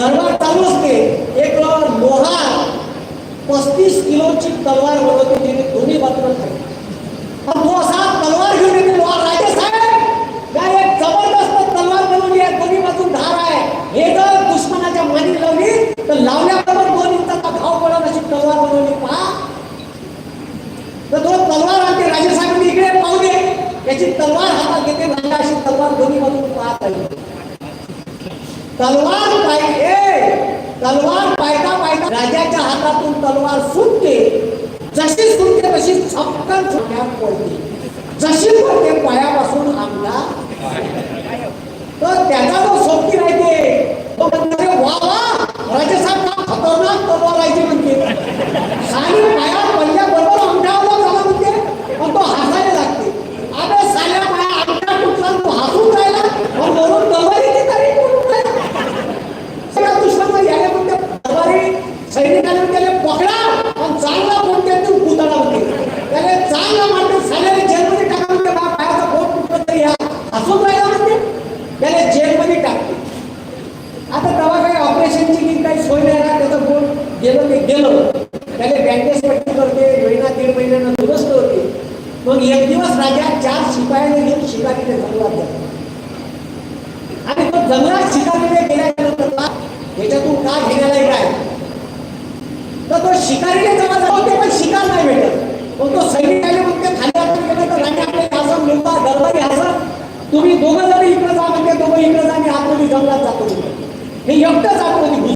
दरबार चालू असते एक लोहार. पस्तीस किलोची तलवार होती तिने दोन्ही बाजूला खाली पण तो असा तलवार घेऊन येते लोहार राजे साहेब काय एक जबरदस्त तलवार बनवली आहे दोन्ही बाजून धार आहे हे जर दुश्मनाच्या मानी लावली तर लावल्याबरोबर दोन इंचाचा घाव पडत अशी तलवार बनवली पहा तर तो तलवार आणते राजे साहेब इकडे पाहू दे याची तलवार हातात घेते राजा अशी तलवार दोन्ही बाजून पाहत आहे तलवार पाहिजे तलवार पायता पायता राजाच्या हातातून तलवार सुटते. जशी सुटते तशी छपकन सुटण्यात पडते. जशी पडते पायापासून आमला. तर त्याचा जो सोबती राहते तो म्हणजे वा पकडा पण चांगला कोणत्या तू पुतळा होते. त्याला चांगला मारते साल्याने जेलमध्ये टाका म्हणते बाप बाहेरचा बोट तुटलं तरी ह्या हसून राहिला म्हणते. त्याने जेलमध्ये टाकते आता तेव्हा काही ऑपरेशनची की काही सोय नाही ना त्याचं बोट गेलं ते गेलं. त्याने बँडेज पट्टी करते महिना दीड महिन्यानं दुरुस्त होते. मग एक दिवस राजा चार शिपायाने घेऊन शिकारीने जंगलात गेला आणि तो जंगलात शिकारीने गेल्यानंतर याच्यातून का घेण्याला काय तर तो शिकारीने जेव्हा जातो पण शिकार नाही भेटत. मग तो सैनिकाने म्हणते खाली आपण केलं तर राजा आपले हसन लोका दरबारी हसन तुम्ही दोघं जण इकडे जा म्हणजे दोघं इकडे जा आणि आतमध्ये जंगलात जातो हे एकटंच आतमध्ये